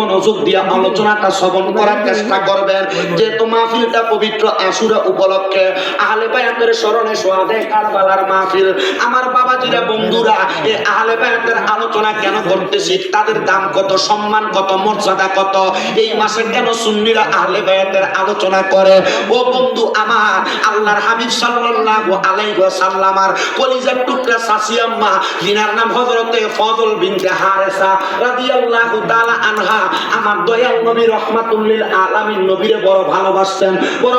মনোযোগ আলোচনাটা শ্রবণ করার চেষ্টা করবেন। যেহেতু মাহফিলটা পবিত্র উপলক্ষে, আহলে বায়াতের স্মরণে কারবালার মাহফিল। আমার বাবাজিরা, বন্ধুরা আহলে বায়াতের আলোচনা কেন করতেছি? তাদের দাম কত, সম্মান কত, মর্যাদা কত? এই মাসে কেন সুন্নিরা আহলে বায়াতের আলোচনা করে? ও বন্ধু আমার, আল্লাহর হাবিব সাল্লাল্লাহু আলাইহি কলিজার টুকরা সাসিয়াম্মা নাম হযরতে ফজল বিনতে হারেসা রাদিয়াল্লাহু তাআলা আমার দয়াল নবী রহমাতুল্লিল আলামিন নবীরে বড় ভালোবাসতেন, বড়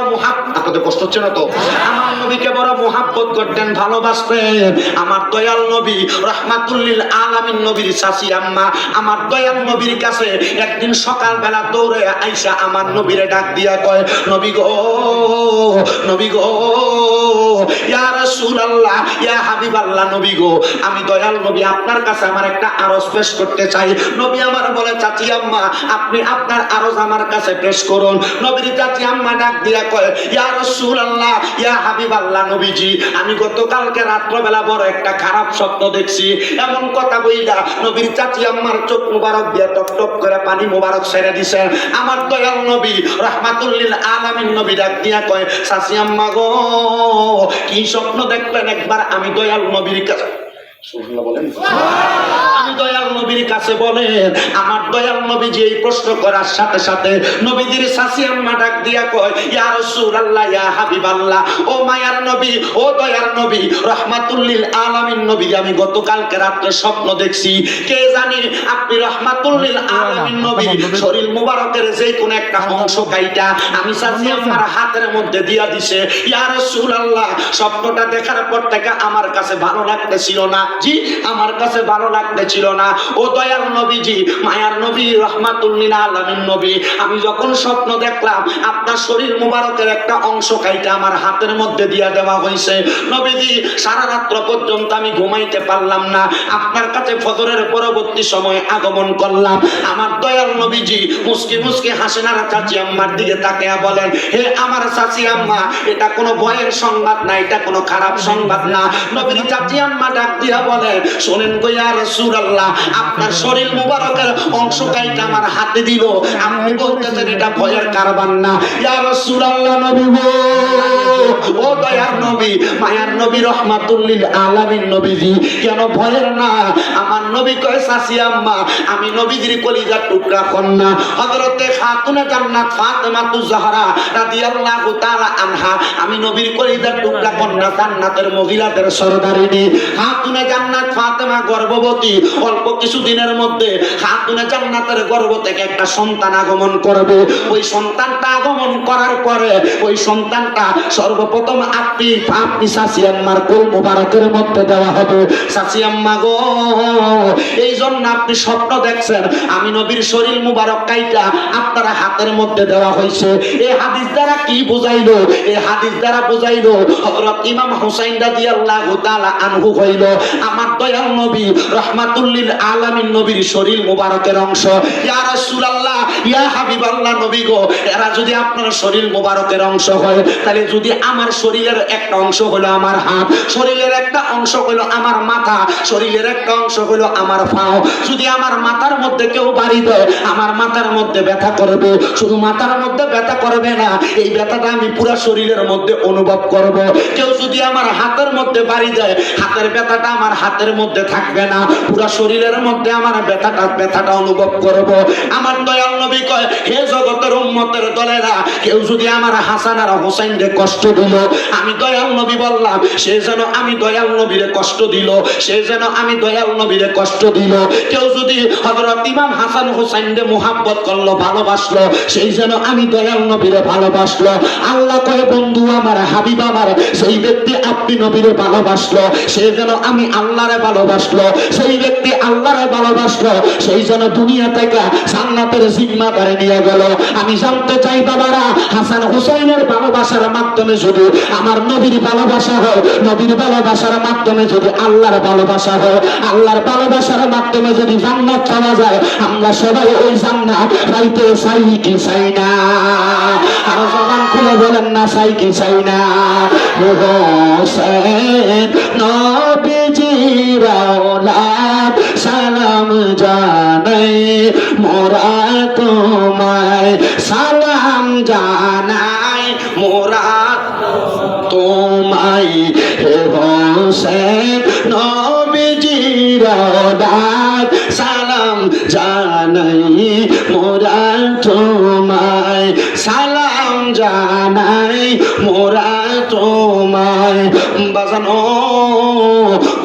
আপনাদের কষ্ট হচ্ছে না তো? আমার নবীকে বড় মুহাব্বত করতেন, ভালোবাসতেন। আমার দয়াল নবী রহমাতুল্লিল আলামিন নবীর শাসি আম্মা, আমার দয়াল নবীর কাছে একদিন সকালবেলা দৌড়ে আইসা আমার নবীরে ডাক দিয়া কয়, নবী গো নবী গো, ইয়া রাসূলুল্লাহ, ইয়া হাবিবাল্লাহ, নবী গো, আমি দয়াল নবী আপনার কাছে আমার একটা আরজ পেশ করতে চাই। নবী আমার বলে, চাচি আম্মা, আপনি আপনার আরজ আমার কাছে পেশ করুন। নবীর চাচি আম্মা ডাক দিয়া কয়, ইয়া ইয়া নবীজি, আমি গতকালকে রাত্রবেলা বড় একটা খারাপ স্বপ্ন দেখছি। এমন কথা বইলা নবীর চাচি আম্মার চোখ মুবারক দিয়ে টপ টপ করে পানি মুবারক ছেড়ে দিছেন আমার দয়াল নবী, রহমাতুল্লিল আলামিন নবী ডাক দিয়া কয়, চাচি আম্মা গো, কি স্বপ্ন দেখলেন একবার আমি দয়াল নবীর কাছে? বলেন। আমি দয়াল নবীর কাছে বলেন, আমার দয়াল নবী যে এই প্রশ্ন করার সাথে সাথে নবীজির শাসি আম্মা ডাক দিয়া কয়, ইয়া রাসূলুল্লাহ, ইয়া হাবিবাল্লাহ, ও মায়ার নবী, ও দয়ার নবী, রহমাতুল্লিল আলামিন নবী, আমি গতকালকে রাত্রে স্বপ্ন দেখছি, কে জানি আপনি রহমাতুল্লিল আলামিন নবী, শরীর মুবারকের যে কোন একটা অংশ কাইটা, আমি শাসি আম্মার হাতের মধ্যে দিয়া দিছে, ইয়া রাসূলুল্লাহ, স্বপ্নটা দেখার পর থেকে আমার কাছে ভালো লাগতেছিল না। জি, আমার কাছে ভালো লাগতেছিল। না। ও দয়ার নবীজি, মায়ার নবী রহমাতুল্লিল আলামিন নবী। আমি যখন স্বপ্ন দেখলাম, আপনার শরীর মুবারকের একটা অংশ কাইটা আমার হাতের মধ্যে দিয়া দেওয়া হয়েছে নবীজি, সারা রাত্র পর্যন্ত আমি ঘুমাইতে পারলাম না। আপনার কাছে ফজরের পরবর্তী সময় আগমন করলাম। আমার দয়াল নবীজি, মুসকি মুসকি হাসেন চাচি আম্মার দিকে তাকিয়া বলেন, হে আমার চাচি আম্মা, এটা কোনো ভয়ের সংবাদ না, এটা কোনো খারাপ সংবাদ না। নবীর চাচি আম্মা ডাক দিয়া বলেন শোনেন গো ইয়া রাসূলুল্লাহ আপনার শরীর মুবারকের অংশ কাইটা আমার হাতে দিল। আপনি বলতেছেন এটা ভয়ের কারবার না। ইয়া রাসূলুল্লাহ নবী গো, ও দয়ার নবী, মায়ার নবী, রহমাতুল্লিল আলামিন নবীজি, কেন ভয়ের না? আমার নবী কয়, সাসি আম্মা, আমি নবীজির কলিজার টুকরা কন্যা। হযরতে খাতুনে জান্নাত, ফাতেমা তু জাহরা রাদিয়াল্লাহু তাআলা আনহা, আমি নবীর কলিজার টুকরা কন্যা জান্নাতের মহিলাদের সরদারিনী। খাতুনে জান্নাত, ফাতেমা গর্ভবতী অল্প কিছু দিনের মধ্যে খাতুনে জান্নাতের গর্ভ থেকে একটা সন্তান আগমন করবে। ওই সন্তানটা আগমন করার পরে ওই সন্তানটা সর্বপ্রথম আপনি আপনি সাসিয়াম্মার কোল মুবারকের মধ্যে দেওয়া হবে। সাসিয়াম্মা গো এই জন্য আপনি স্বপ্ন দেখছেন, আমি নবীর শরীর মুবারক কাইটা আপনার হাতের মধ্যে দেওয়া হয়েছে। এই হাদিস দ্বারা কি বুঝাইলো? এই হাদিস দ্বারা বুঝাইলো, হযরত ইমাম হুসাইন রাদিয়াল্লাহু তাআলা আনহু হইল, আমার দয়াল নবী আলামিন নবীর শরীর মুবারকের অংশ। ইয়া রাসূলুল্লাহ ইয়া হাবিবাল্লাহ নবী গো, এরা যদি আপনার শরীর মুবারকের অংশ হয়, তাহলে যদি আমার শরীরের একটা অংশ হলো আমার হাত, শরীরের একটা অংশ হলো আমার মাথা, শরীরের একটা অংশ হলো আমার পাও, যদি আমার মাথার মধ্যে কেউ বাড়ি দেয়, আমার মাথার মধ্যে ব্যথা করবে, শুধু মাথার মধ্যে ব্যথা করবে না, এই ব্যথাটা আমি পুরো শরীরের মধ্যে অনুভব করব। কেউ যদি আমার হাতের মধ্যে বাড়ি দেয়, হাতের ব্যথাটা আমার হাতের মধ্যে থাকবে না, পুরো শরীরের মধ্যে আমার ব্যথাটা ব্যথাটা অনুভব করব। আমার দয়াল নবী কয়, হে জগতের দলেরা, কেউ যদি আমার হাসান আর কষ্ট দিল, আমি দয়াল নবী বললাম, সে যেন আমি দয়াল নবীরে কষ্ট দিল, সে যেন আমি দয়াল নবীরে কষ্ট দিল। কেউ যদি হযরত ইমাম হাসান মোহাব্বত করল, ভালোবাসলো, সেই যেন আমি দয়াল নবীরে ভালোবাসলো। আল্লাহ কয়, বন্ধু আমার, হাবিব আমার, সেই ব্যক্তি আপনি নবীরে ভালোবাসলো, সে যেন আমি আল্লাহরে ভালোবাসলো, সেই ব্যক্তি আল্লাহরে ভালোবাসলো, সেই যেন দুনিয়া থেকে জান্নাতের জিম্মাদারে নিয়ে গেল। আমি জানতে চাই বাবারা, হাসান হুসাইনের ভালোবাসার মাধ্যমে যদি আমার নবীর ভালোবাসা হয়, নবীর ভালোবাসার মাধ্যমে যদি আল্লাহর ভালোবাসা হয়, আল্লাহর ভালোবাসার মাধ্যমে যদি জান্নাত পাওয়া যায়, আমরা সবাই ওই জান্নাত পাইতে চাই কি চাই না? আর জবান খুলে বলেন না, চাই কি চাই না? হোসেন নবীজির জানাই, মোরা তোমায় সালাম জানাই, মোরা তোমায় হে হোসেন নবীজির ডাক সালাম জানাই, মোরা তোমায় সালাম জানাই, মোরা তোমায় বাজানো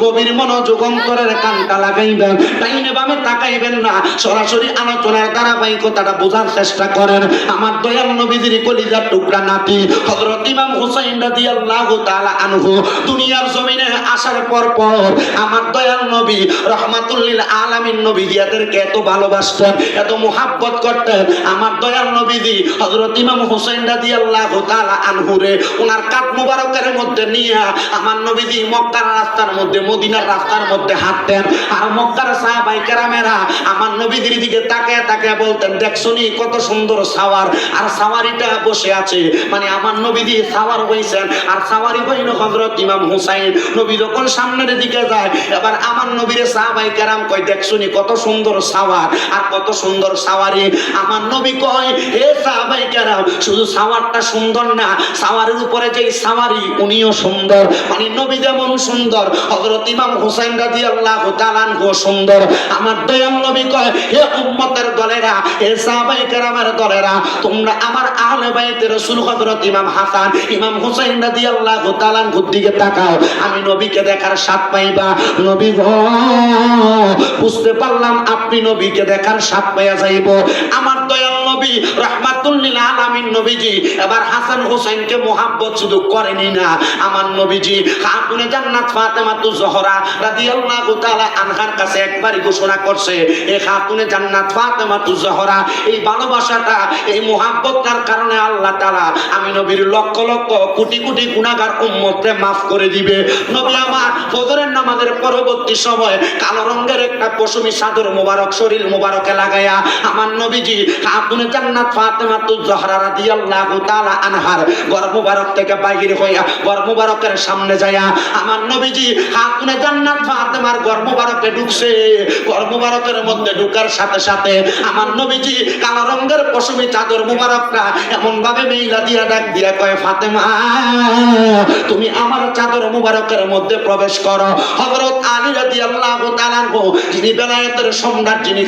গভীর মনোযোগ অন্তরের কানটা লাগাইবেন। তাই বামে তাকাইবেন না। সরাসরি আলোচনার ধারাবাহিকতাটা বোঝার চেষ্টা করেন। আমার দয়াল নবীদের কলিজার টুকরা নাতি, হযরত ইমাম হুসাইন রাদিয়াল্লাহু তাআলা আনহু, দুনিয়ার জমিনে আসার পর পর আমার দয়াল নবী রহমাতুল্লিল আলামিন নবী দিয়াদেরকে এত ভালোবাসতেন, এত মুহাব্বত করতেন। আমার দয়াল নবীজি হযরত ইমাম হুসাইন রাদিয়াল্লাহু তাআলা আনহুরে ওনার কাপ মুবারকের মধ্যে নিয়ে আমার নবীজি মক্কার রাস্তার মধ্যে, মদিনার রাস্তার মধ্যে হাঁটতেন। আর মক্কার সাহাবাই কেরামেরা আমার নবীদের দিকে তাকে তাকে বলতেন দেখছনি কত সুন্দর সাওয়ার, আর সাওয়ারিটা বসে আছে। মানে আমার নবীজি সাওয়ার হইছেন, আর সাওয়ারি হইল হযরত ইমাম হুসাইন। নবী যখন সামনের দিকে যায়, এবার আমার নবীরে সাহাবাই কেরাম কয় দেখছনি কত সুন্দর সাওয়ার। আর কত সুন্দর সাওয়ারি আমার নবী কয়, হে সাহাবাই কেরাম, শুধু সাওয়ারটা সুন্দর না, সাওয়ারের উপরে যে সাওয়ারি উনিও সুন্দর। মানে নবী যেমন সুন্দর, হযরত ইমাম হুসাইন রাদিয়াল্লাহু তাআলা আনহু সুন্দর। আমার দয়াল নবী কয়, হে উম্মতের দলেরা, হে সাহাবাই কেরামের দলেরা, তোমরা আমার আহলে বাইতে রাসূল হযরত ইমাম হাসান, ইমাম হুসাইন রাদিয়াল্লাহু তাআলা আনহুর দিকে তাকাও। আমি নবীকে দেখার স্বাদ পাইবা। নবী গো, বুঝতে পারলাম আপনি নবীকে দেখার স্বাদ পাইয়া যাইব। আমার দয়াল নবী রহমাতুল্লিল আলামিন নবীজি। এবার হাসান হোসেনকে মোহাব্বত শুধু করেনি না, আমার নবীজি খাতুনে জান্নাত ফাতেমা তু জহরা রাদিয়াল্লাহু তাআলা আনহার কাছে একবারই ঘোষণা করছে এই খাতুনে জান্নাত ফাতেমা তু জহরা, এই ভালোবাসাটা, এই মোহাব্বতটার কারণে আল্লাহ তাআলা আমি নবীর লক্ষ লক্ষ কোটি কোটি গুনাহগার উম্মতকে মাফ করে দিবে। নবী আমার, ফজরের নামাজের পরবর্তী সময় কালো রঙের একটা পশমি সাদর মোবারক, শরীর মোবারকে লাগায়া আমার নবীজি খাতুনে জান্নাত ফাতেমা তু জহরা রাদিয়াল্লাহু তাআলা আনহার গর্ভ মোবারক থেকে বাইরে হইয়া ঘর মোবারকের সামনে যায়া আমার নবীজি খাতুনে জান্নাত ফাতেমার ঘর মোবারকে ঢুকছে। ঘর মোবারকের মধ্যে ঢুকার সাথে সাথে আমার নবীজি কালো রঙের পশমি চাদর মোবারকটা এমন ভাবে মেইলা দিয়া ডাক দিয়া কয়, ফাতেমা, তুমি আমার চাদর মোবারকের মধ্যে প্রবেশ করো। হযরত আলী রাদিয়াল্লাহু তাআলা যিনি বেলায়েতের সম্রাট, যিনি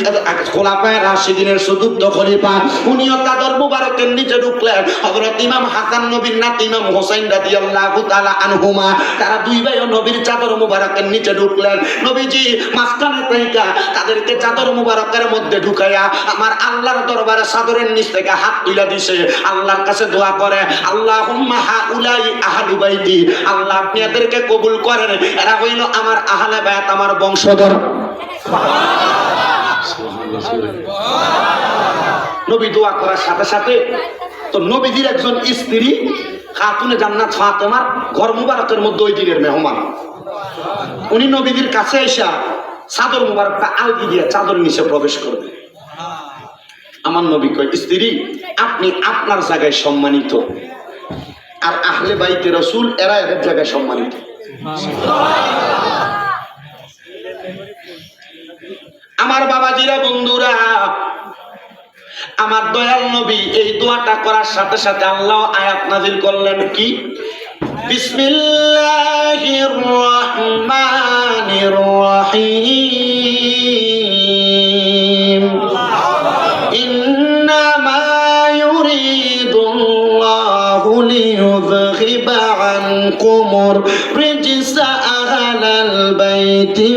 খোলাফায়ে রাশিদিনের চতুর্থ খলিফা, উনিও চাদর মুবারকের নিচে ঢুকলেন। হযরত ইমাম হাসান নবীর নাতি ইমাম হোসেন রাদিয়াল্লাহু তাআলা আনহুমা, তারা দুই ভাইও নবীর চাদর মুবারকের নিচে ঢুকলেন। নবীজি মাঝখানে থেকে তাদেরকে চাদর মুবারকের মধ্যে ঢুকাইয়া আমার আল্লাহর দরবারে চাদরের নিচ থেকে হাত তুলে দিছে। আল্লাহর কাছে দোয়া করে, আল্লাহুম্মা হাউলাই আহলু বাইতি। আল্লাহ, আপনি এদেরকে কবুল করেন। এরা হইল আমার আহলে বায়াত আমার বংশধর। নবী দোয়া করার সাথে সাথে তো নবীজির একজন স্ত্রী খাতুনে জান্নাত ফাতেমার ঘর মুবারকের মধ্যে ওই দিনের মেহমান। উনি নবীজির কাছে এসা চাদর মুবারকটা আলগি দিয়ে চাদর নিচে প্রবেশ করবে। আমার নবী কয়, স্ত্রী, আপনি আপনার জায়গায় সম্মানিত। আর আহলে বাইতে রসুল, এরা এদের জায়গায় সম্মানিত। আমার বাবাজিরা, বন্ধুরা আমার দয়াল নবী এই দোয়াটা করার সাথে সাথে আল্লাহ আয়াত নাজিল করলেন কি? বিসমিল্লাহির রহমানির রহিম।